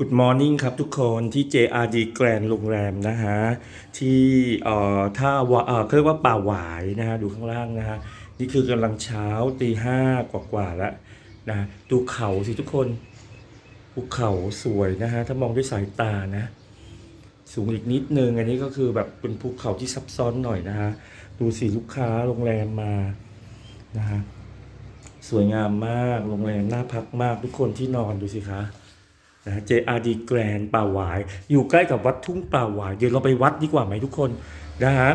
Good Morning ครับทุกคนที่ JRD Grand โรงแรมนะฮะ ที่เอ่อท่าวเอ่อเขาเรียกว่าป่าหวายนะฮะ ดูข้างล่างนะฮะ นี่คือกำลังเช้าตีห้ากว่าๆแล้วนะดูเขาสิทุกคนภูเขาสวยนะฮะ ถ้ามองด้วยสายตานะ สูงอีกนิดนึง อันนี้ก็คือแบบเป็นภูเขาที่ซับซ้อนหน่อยนะฮะ ดูสิลูกค้าโรงแรมมานะฮะสวยงามมากโรงแรมน่าพักมากทุกคนที่นอนดูสิคะ นะฮะ JRD Grand ป่าหวาย อยู่ใกล้กับวัดทุ่งป่าหวาย เดี๋ยวเราไปวัดดีกว่าไหมทุกคนนะฮะ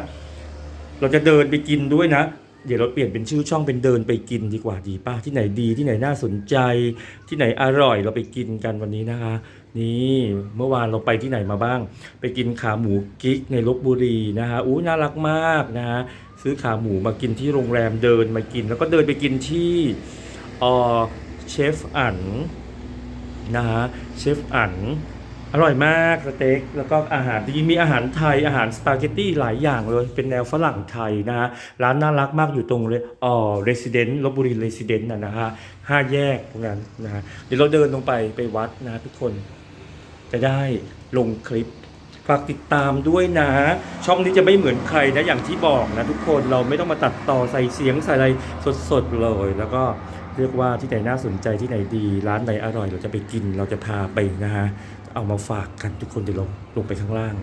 เราจะเดินไปกินด้วยนะ เดี๋ยวเราเปลี่ยนเป็นชื่อช่องเป็นเดินไปกินดีกว่าดีป่ะที่ไหนดีที่ไหนน่าสนใจ ที่ไหนอร่อยเราไปกินกันวันนี้นะคะ นี่เมื่อวานเราไปที่ไหนมาบ้าง ไปกินขาหมูกิ๊กในลบบุรีนะฮะอู้น่ารักมากนะฮะซื้อขาหมูมากินที่โรงแรมเดินมากิน แล้วก็เดินไปกินที่เออเชฟอัน นะฮะเชฟอันอร่อยมากสเต็กแล้วก็อาหารจริงๆมีอาหารไทยอาหารสปาเกตตี้หลายอย่างเลย เป็นแนวฝรั่งไทยนะฮะร้านน่ารักมากอยู่ตรงเลยอ๋อเรสซิเดนต์ลบบุรีเรสซิเดนต์นะนะฮะห้าแยกตรงนั้นนะฮะเดี๋ยวเราเดินลงไปไปวัดนะทุกคน จะได้ลงคลิปฝากติดตามด้วยนะ ช่องนี้จะไม่เหมือนใครนะอย่างที่บอกนะทุกคนเราไม่ต้องมาตัดต่อใส่เสียงใส่อะไรสดๆเลย แล้วก็ เรียกว่าที่ไหนน่าสนใจที่ไหนดี ร้านไหนอร่อย เราจะไปกินเราจะพาไปนะฮะเอามาฝากกันทุกคนเดี๋ยวลงลงไปข้างล่าง